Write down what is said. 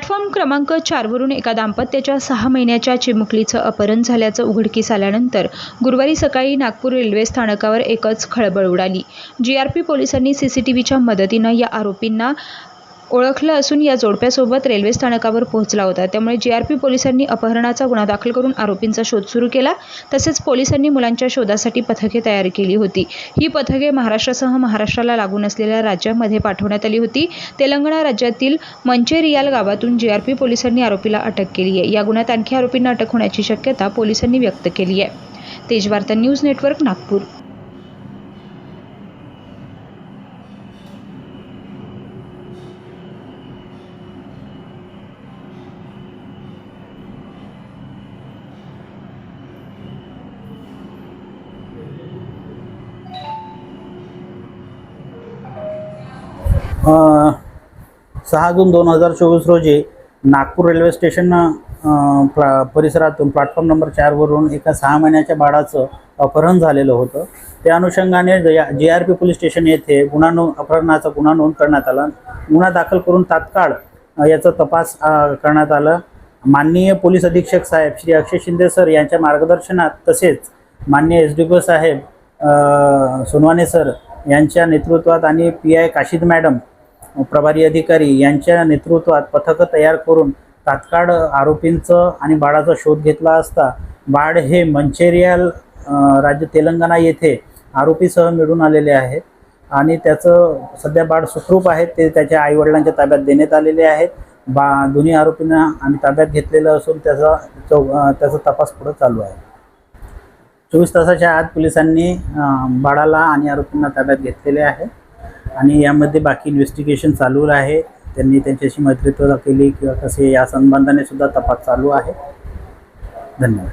Platform क्रमांक चारवरून एका दाम्पत्याच्या सहा महिन्याच्या चिमुकलीचं अपहरण झाल्याचं उघडकीस आल्यानंतर गुरुवारी सकाळी नागपूर रेल्वे स्थानकावर एकच खळबळ उडाली. जी आर पी पोलिसांनी सी सी टी व्हीच्या मदतीनं या आरोपींना ओळखलं असून या जोडप्यासोबत रेल्वे स्थानकावर पोहोचला होता. त्यामुळे जी आर पी पोलिसांनी अपहरणाचा गुन्हा दाखल करून आरोपींचा शोध सुरू केला. तसेच पोलिसांनी मुलांच्या शोधासाठी पथके तयार केली होती. ही पथके महाराष्ट्रासह महाराष्ट्राला लागून असलेल्या राज्यांमध्ये पाठवण्यात आली होती. तेलंगणा राज्यातील मंचेरियाल गावातून जी आर पी पोलिसांनी आरोपीला अटक केली आहे. या गुन्ह्यात आणखी आरोपींना अटक होण्याची शक्यता पोलिसांनी व्यक्त केली आहे. Tejvarta news network Nagpur. सहा जून दोन हजार चोवीस रोजी नागपूर रेल्वे स्टेशन प्ला परिसरातून प्लॅटफॉर्म नंबर चारवरून एका सहा महिन्याच्या बाळाचं अपहरण झालेलं होतं. त्या अनुषंगाने G R P police station येथे गुन्हा नोंद अपहरणाचा गुन्हा नोंद करण्यात आला. गुन्हा दाखल करून तात्काळ याचा तपास करण्यात आला. माननीय पोलीस अधीक्षक साहेब श्री अक्षय शिंदे सर यांच्या मार्गदर्शनात तसेच माननीय एस डी पी साहेब सोनवाने सर यांच्या नेतृत्वात आणि पी आय काशीद मॅडम प्रभारी अधिकारी यांच्या नेतृत्वात पथकं तयार करून तात्काळ आरोपींचं आणि बाळाचा शोध घेतला असता बाळ हे मंचेरियाल राज्य तेलंगणा येथे आरोपीसह मिळून आलेले आहे आणि त्याचं सध्या बाळ सुखरूप आहे ते त्याच्या आईवडिलांच्या ताब्यात देण्यात आलेले आहेत बा दोन्ही आरोपींना आम्ही ताब्यात घेतलेलं असून त्याचा चौ त्याचा तपास पुढं चालू आहे. चोवीस तासाच्या आत पोलिसांनी बाळाला आणि आरोपींना ताब्यात घेतलेले आहे. आणि यामध्ये बाकी इन्व्हेस्टिगेशन चालू आहे. त्यांनी त्यांच्याशी मैत्रित्व केली किंवा कसे या संबंधाने सुद्धा तपास चालू आहे. धन्यवाद.